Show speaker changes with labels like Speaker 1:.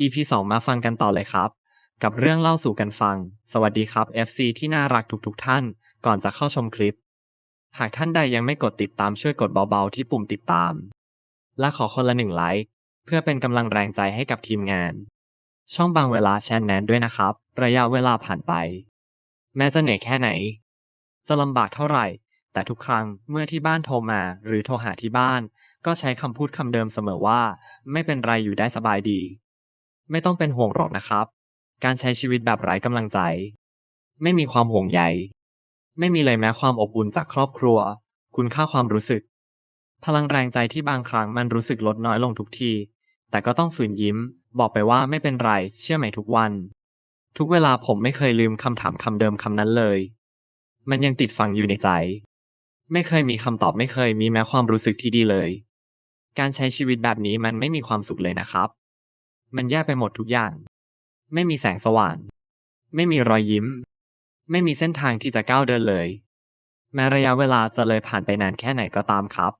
Speaker 1: EP 2 มาฟังกันต่อเลยครับ กับเรื่องเล่าสู่กันฟัง สวัสดีครับ FC ที่น่ารักทุกๆทท่าน ก่อนจะเข้าชมคลิป หากท่านใดยังไม่กดติดตามช่วยกดเบาๆที่ปุ่มติดตาม และขอคนละหนึ่งไลค์เพื่อเป็นกำลังแรงใจให้กับทีมงาน ช่องบางเวลาแชนแนนด้วยนะครับ ระยะเวลาผ่านไป แม้จะเหนื่อยแค่ไหน จะลำบากเท่าไหร่ แต่ทุกครั้งเมื่อที่บ้านโทรมาหรือโทรหาที่บ้าน ก็ใช้คำพูดคำเดิมเสมอว่า ไม่เป็นไรอยู่ได้สบายดี ไม่ต้องเป็นห่วงหรอกนะครับ การใช้ชีวิตแบบไร้กำลังใจ ไม่มีความห่วงใย ไม่มีเลยแม้ความอบอุ่นจากครอบครัว คุณค่าความรู้สึก พลังแรงใจที่บางครั้งมันรู้สึกลดน้อยลงทุกที แต่ก็ต้องฝืนยิ้ม บอกไปว่าไม่เป็นไร เชื่อไหมทุกวัน ทุกเวลาผมไม่เคยลืมคำถามคำเดิมคำนั้นเลย มันยังติดฝังอยู่ในใจ ไม่เคยมีคำตอบไม่เคยมีแม้ความรู้สึกที่ดีเลย การใช้ชีวิตแบบนี้มันไม่มีความสุขเลยนะครับ มันแย่ไปหมดทุกอย่าง ไม่มีแสงสว่าง ไม่มีรอยยิ้ม ไม่มีเส้นทางที่จะก้าวเดินเลย แม้ระยะเวลาจะเลยผ่านไปนานแค่ไหนก็ตามครับ